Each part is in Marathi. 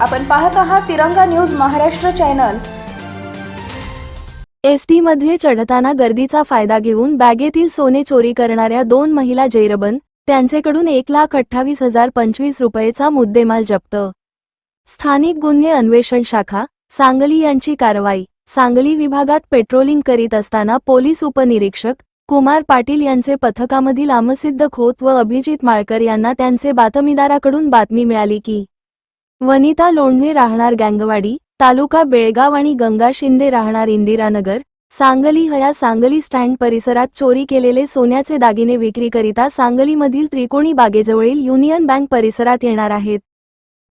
आपण पाहत आहात तिरंगा न्यूज महाराष्ट्र चॅनल. एसमध्ये चढताना गर्दीचा फायदा घेऊन बॅगेतील सोने चोरी करणाऱ्या दोन महिला जैरबन त्यांचेकडून एक लाख अठ्ठावीस हजार पंचवीस रुपयेचा मुद्देमाल जप्त. स्थानिक गुन्हे अन्वेषण शाखा सांगली यांची कारवाई सांगली विभागात पेट्रोलिंग करीत असताना पोलीस उपनिरीक्षक कुमार पाटील यांचे पथकामधील आमसिद्ध खोत व अभिजित माळकर यांना त्यांचे बातमीदाराकडून बातमी मिळाली की वनिता लोंढे राहणार गँगवाडी तालुका बेळगाव आणि गंगा शिंदे राहणार इंदिरानगर सांगली हया सांगली स्टँड परिसरात चोरी केलेले सोन्याचे दागिने विक्रीकरिता सांगलीमधील त्रिकोणी बागेजवळील युनियन बँक परिसरात येणार आहेत.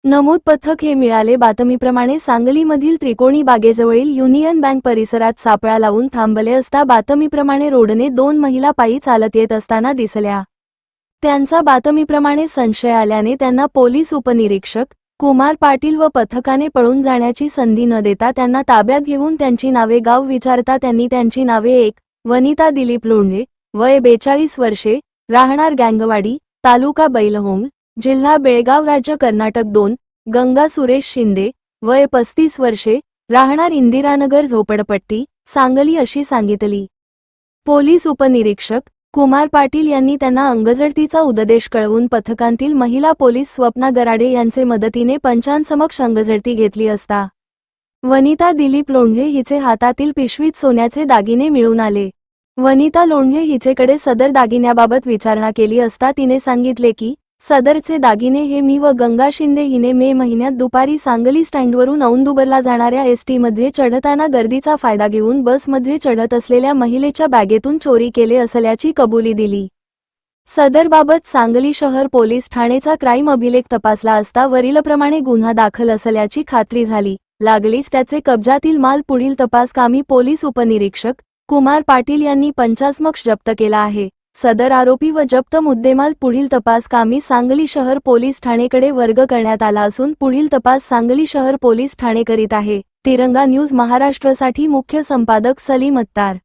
नमूद पथक हे मिळाले बातमीप्रमाणे सांगलीमधील त्रिकोणी बागेजवळील युनियन बँक परिसरात सापळा लावून थांबले असता बातमीप्रमाणे रोडने दोन महिला पायी चालत येत असताना दिसल्या. त्यांचा बातमीप्रमाणे संशय आल्याने त्यांना पोलीस उपनिरीक्षक कुमार पाटील व पथकाने पळून जाण्याची संधी न देता त्यांना ताब्यात घेऊन त्यांची नावे गाव विचारता त्यांनी त्यांची नावे एक वनिता दिलीप लोंढे वय बेचाळीस वर्षे राहणार गँगवाडी तालुका बैलहोंग जिल्हा बेळगाव राज्य कर्नाटक दोन गंगा सुरेश शिंदे वय पस्तीस वर्षे राहणार इंदिरानगर झोपडपट्टी सांगली अशी सांगितली. पोलीस उपनिरीक्षक कुमार पाटील यांनी त्यांना अंगझडतीचा उददेश कळवून पथकांतील महिला पोलीस स्वप्ना गराडे यांचे मदतीने पंचांसमक्ष अंगझडती घेतली असता. वनिता दिलीप लोंढे हिचे हातातील पिशवीत सोन्याचे दागिने मिळून आले. वनिता लोंढे हिचेकडे सदर दागिन्याबाबत विचारणा केली असता तिने सांगितले की सदरचे दागिने हे मी व गंगा शिंदे हिने मे महिन्यात दुपारी सांगली स्टँडवरून औंदुबरला जाणाऱ्या एसटीमध्ये चढताना गर्दीचा फायदा घेऊन बसमध्ये चढत असलेल्या महिलेच्या बॅगेतून चोरी केले असल्याची कबुली दिली. सदरबाबत सांगली शहर पोलीस ठाणेचा क्राईम अभिलेख तपासला असता वरीलप्रमाणे गुन्हा दाखल असल्याची खात्री झाली. लागलीच त्याचे कब्जातील माल पुढील तपासकामी पोलीस उपनिरीक्षक कुमार पाटील यांनी पंचास्मक्ष जप्त केला आहे. सदर आरोपी व जप्त मुद्देमाल पुढील तपास कामी सांगली शहर पोलीस ठाणेकडे वर्ग करण्यात आला असून पुढील तपास सांगली शहर पोलीस ठाणे करीत आहे. तिरंगा न्यूज महाराष्ट्रसाठी मुख्य संपादक सलीम अत्तार.